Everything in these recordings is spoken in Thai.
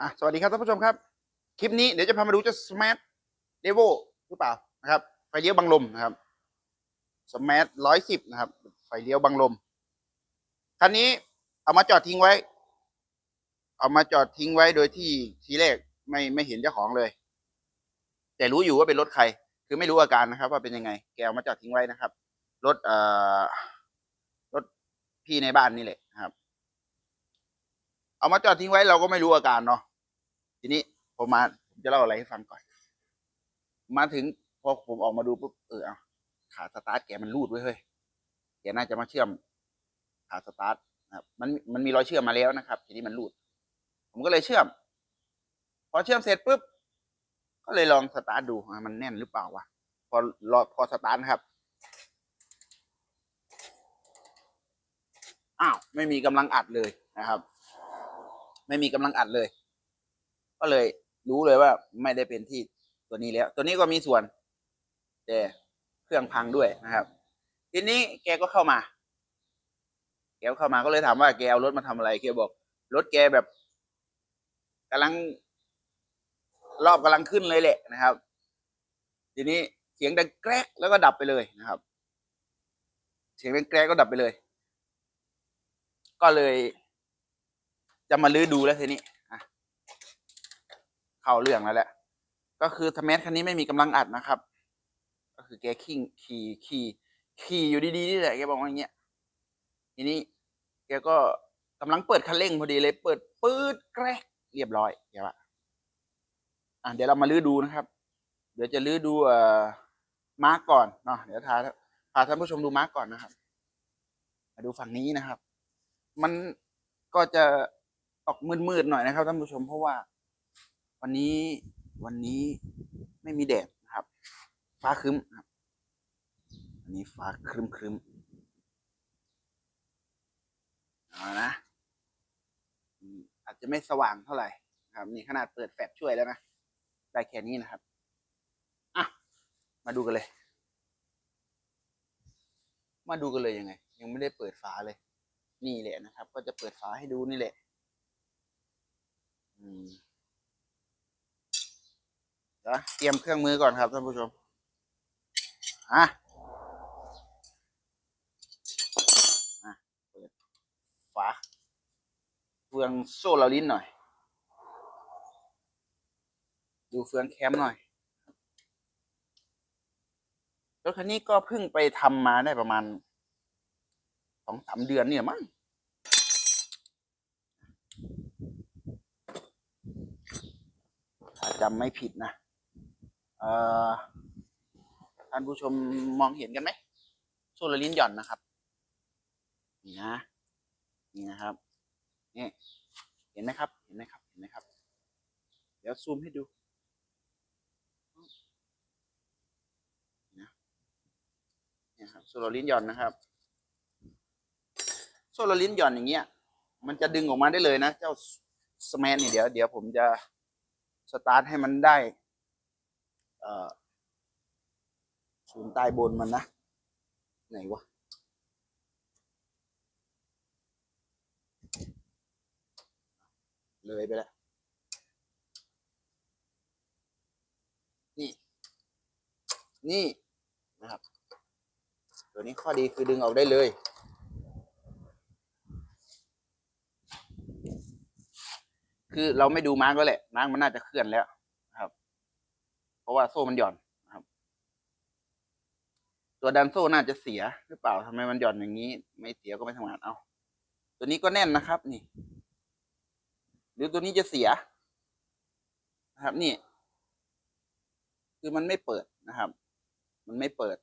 อะสวัสดีครับท่านผู้ชมครับ คลิปนี้เดี๋ยวจะพามาดูเจ้า Smart d e v o หรือเปล่านะครับไฟเลี้ยวบังลมนะครับ Smart ร้อยสิบนะครับ ไฟเลี้ยวบังลมคันนี้เอามาจอดทิ้งไว้ เอามาจอดทิ้งไว้โดยที่ทีแรกไม่ไม่เห็นเจ้าของเลย แต่รู้อยู่ว่าเป็นรถใคร คือไม่รู้อาการนะครับ ว่าเป็นยังไง แกเอามาจอดทิ้งไว้นะครับรถเอ่อรถพี่ในบ้านนี่แหละนะครับ เอามาจอดทิ้งไว้เราก็ไม่รู้อาการเนาะ ทีนี้ผมมาผมจะเล่าอะไรให้ฟังก่อน มาถึงพอผมออกมาดูปุ๊บเออเอาขาสตาร์ทแกมันรูดไว้เฮ้ยแกน่าจะมาเชื่อมขาสตาร์ทนะครับ มันมันมีรอยเชื่อมมาแล้วนะครับ ทีนี้มันรูด ผมก็เลยเชื่อม พอเชื่อมเสร็จปุ๊บก็เลยลองสตาร์ทดูมันแน่นหรือเปล่าวะพอรอพอสตาร์ทครับอ้าวไม่มีกำลังอัดเลยนะครับ ไม่มีกำลังอัดเลย ก็เลยรู้เลยว่าไม่ได้เป็นที่ตัวนี้แล้ว ตัวนี้ก็มีส่วน แต่เครื่องพังด้วยนะครับ ทีนี้แกก็เข้ามา แกเข้ามาก็เลยถามว่าแกเอารถมาทำอะไรแกบอกรถแกแบบกำลัง รอบกำลังขึ้นเลยแหละนะครับ ทีนี้เสียงดังแกรกแล้วก็ดับไปเลยนะครับ เสียงดังแกรกก็ดับไปเลย ก็เลย จะมาลื้อดูแล้วทีนี้ เข้าเรื่องแล้วแหละ ก็คือทมสคันนี้ไม่มีกำลังอัดนะครับ ก็คือแกขี่ขี่ขี่ขี่อยู่ดีๆนี่แหละแกบอกว่าอย่างเงี้ยทีนี้แกก็กำลังเปิดคันเร่งพอดีเลยเปิดปื๊ดแกรกเรียบร้อยแกว่าอะเดี๋ยวเรามาลื้อดูนะครับ เดี๋ยวจะลื้อดูเอ่อมาร์กก่อนเนาะเดี๋ยวพาพาท่านผู้ชมดูมาร์กก่อนนะครับมาดูฝั่งนี้นะครับ มันก็จะออกมืดๆหน่อยนะครับท่านผู้ชมเพราะว่า วันนี้วันนี้ไม่มีแดดนะครับ ฟ้าครึ้มครับวันนี้ฟ้าครึ้มครึ้มเอานะอืมอาจจะไม่สว่างเท่าไหร่ครับนี่ขนาดเปิดแฟลชช่วยแล้วนะได้แค่นี้นะครับอะมาดูกันเลย มาดูกันเลยยังไง ยังไม่ได้เปิดฝาเลย นี่แหละนะครับ ก็จะเปิดฝาให้ดูนี่แหละ อืม เดี๋ยวเตรียมเครื่องมือก่อนครับท่านผู้ชมอะฝาเฟืองโซลารินหน่อย ดูเฟืองแคมหน่อยรถคันนี้ก็เพิ่งไปทำมาได้ประมาณสองสามเดือนเนี่ยมั้งจำไม่ผิดนะ ท่านผู้ชมมองเห็นกันไหมโซลารินหย่อนนะครับ นี่นะ นี่นะครับ นี่ เห็นไหมครับ เห็นไหมครับ เห็นไหมครับ เดี๋ยวซูมให้ดูนะนี่ครับโซลารินหย่อนนะครับโซลารินหย่อนอย่างเงี้ย มันจะดึงออกมาได้เลยนะ เจ้าสแมนเนี่ยเดี๋ยวเดี๋ยวผมจะสตาร์ทให้มันได้ ศูนย์ใต้บนมันนะ ไหนวะเลยไปแล้ว นี่ นี่นะครับ ตัวนี้ข้อดีคือดึงออกได้เลย คือเราไม่ดูมาร์กแล้วแหละ มาร์กมันน่าจะเคลื่อนแล้ว รับเพราะว่าโซ่มันหย่อนนะครับ ตัวดันโซ่น่าจะเสียหรือเปล่าทำไมมันหย่อนอย่างนี้ ไม่เสียก็ไม่ทำงานเอา ตัวนี้ก็แน่นนะครับ นี่ หรือตัวนี้จะเสียนะครับ นี่ คือมันไม่เปิดนะครับ มันไม่เปิด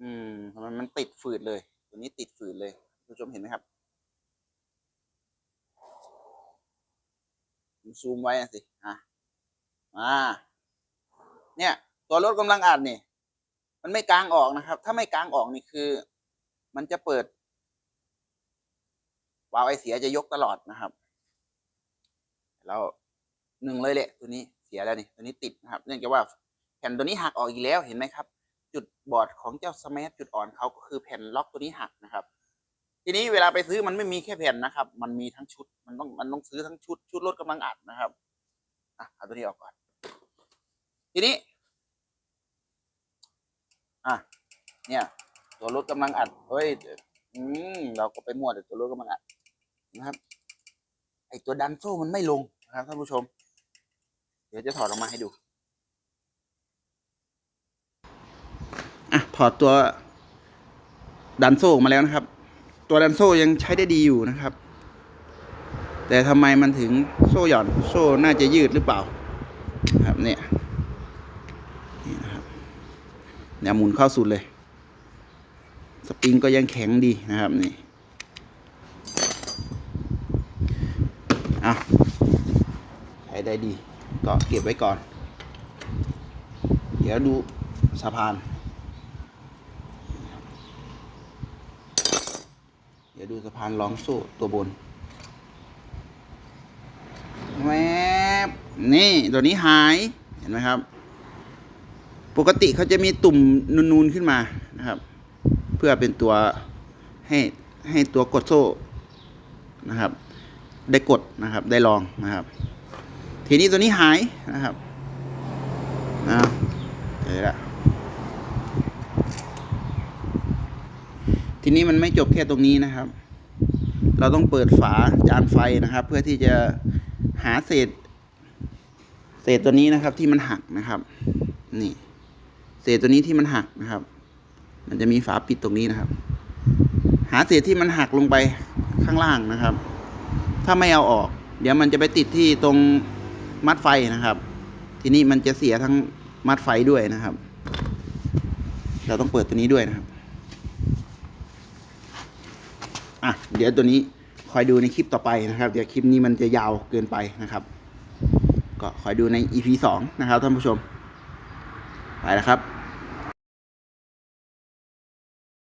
อืมทำไมมันติดฝืดเลย ตัวนี้ติดฝืดเลยผู้ชมเห็นไหมครับผม ซูมไว้อะสิอะอ่าเนี่ย ตัวรถกำลังอัดนี่ มันไม่กลางออกนะครับ ถ้าไม่กลางออกนี่คือ มันจะเปิดวาล์วไอเสียจะยกตลอดนะครับ แล้วหนึ่งเลยแหละตัวนี้เสียแล้วนี่ตัวนี้ติดนะครับ เนื่องจากว่าแผ่นตัวนี้หักออกอีกแล้วเห็นไหมครับ จุดบอดของเจ้าสมาร์ทจุดอ่อนเขาก็คือแผ่นล็อกตัวนี้หักนะครับ ทีนี้เวลาไปซื้อมันไม่มีแค่แผ่นนะครับ มันมีทั้งชุด มันต้องมันต้องซื้อทั้งชุด ชุดลดกำลังอัดนะครับอะเอาตัวนี้ออกก่อน ทีนี้ อะ เนี่ย ตัวลดกำลังอัดเฮ้ย อืมเราก็ไปมั่วแต่ตัวลดกำลังอัดนะครับ ไอตัวดันโซ่มันไม่ลงนะครับท่านผู้ชม เดี๋ยวจะถอดออกมาให้ดู อะ ถอดตัวดันโซ่ออกมาแล้วนะครับ ตัวดันโซ่ยังใช้ได้ดีอยู่นะครับ แต่ทำไมมันถึงโซ่หย่อนโซ่น่าจะยืดหรือเปล่า ครับเนี่ยนี่นะครับเนี่ยหมุนเข้าสุดเลย สปริงก็ยังแข็งดีนะครับนี่อะใช้ได้ดี ก็เก็บไว้ก่อน เดี๋ยวดูสะพาน เดี๋ยวดูสะพานรองโซ่ตัวบนแวบนี่ตัวนี้หายเห็นไหมครับ ปกติเขาจะมีตุ่มนูนๆขึ้นมานะครับ เพื่อเป็นตัวให้ให้ตัวกดโซ่นะครับ ได้กดนะครับได้ลองนะครับ ทีนี้ตัวนี้หายนะครับนะเจอละ ทีนี้มันไม่จบแค่ตรงนี้นะครับ เราต้องเปิดฝาจานไฟนะครับ เพื่อที่จะหาเศษ เศษตัวนี้นะครับที่มันหักนะครับ นี่ เศษตัวนี้ที่มันหักนะครับ มันจะมีฝาปิดตรงนี้นะครับ หาเศษที่มันหักลงไปข้างล่างนะครับ ถ้าไม่เอาออก เดี๋ยวมันจะไปติดที่ตรงมัดไฟนะครับ ทีนี้มันจะเสียทั้งมัดไฟด้วยนะครับ เราต้องเปิดตัวนี้ด้วยนะครับ อะเดี๋ยวตัวนี้คอยดูในคลิปต่อไปนะครับ เดี๋ยวคลิปนี้มันจะยาวเกินไปนะครับ ก็คอยดูใน EP สองนะครับท่านผู้ชม ไปแล้วครับ